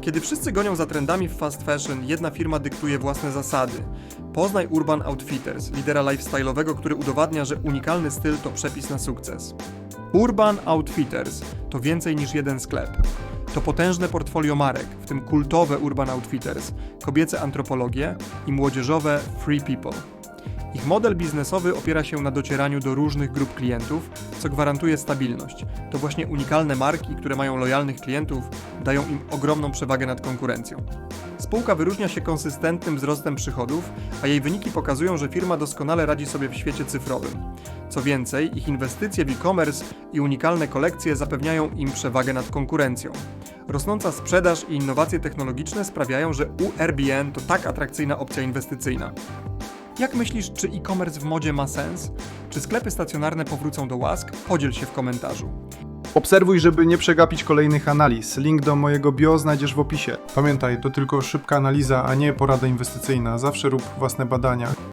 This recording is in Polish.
Kiedy wszyscy gonią za trendami w fast fashion, jedna firma dyktuje własne zasady. Poznaj Urban Outfitters, lidera lifestyle'owego, który udowadnia, że unikalny styl to przepis na sukces. Urban Outfitters to więcej niż jeden sklep. To potężne portfolio marek, w tym kultowe Urban Outfitters, kobiece antropologie i młodzieżowe Free People. Ich model biznesowy opiera się na docieraniu do różnych grup klientów, co gwarantuje stabilność. To właśnie unikalne marki, które mają lojalnych klientów, dają im ogromną przewagę nad konkurencją. Spółka wyróżnia się konsystentnym wzrostem przychodów, a jej wyniki pokazują, że firma doskonale radzi sobie w świecie cyfrowym. Co więcej, ich inwestycje w e-commerce i unikalne kolekcje zapewniają im przewagę nad konkurencją. Rosnąca sprzedaż i innowacje technologiczne sprawiają, że URBN to tak atrakcyjna opcja inwestycyjna. Jak myślisz, czy e-commerce w modzie ma sens? Czy sklepy stacjonarne powrócą do łask? Podziel się w komentarzu. Obserwuj, żeby nie przegapić kolejnych analiz. Link do mojego bio znajdziesz w opisie. Pamiętaj, to tylko szybka analiza, a nie porada inwestycyjna. Zawsze rób własne badania.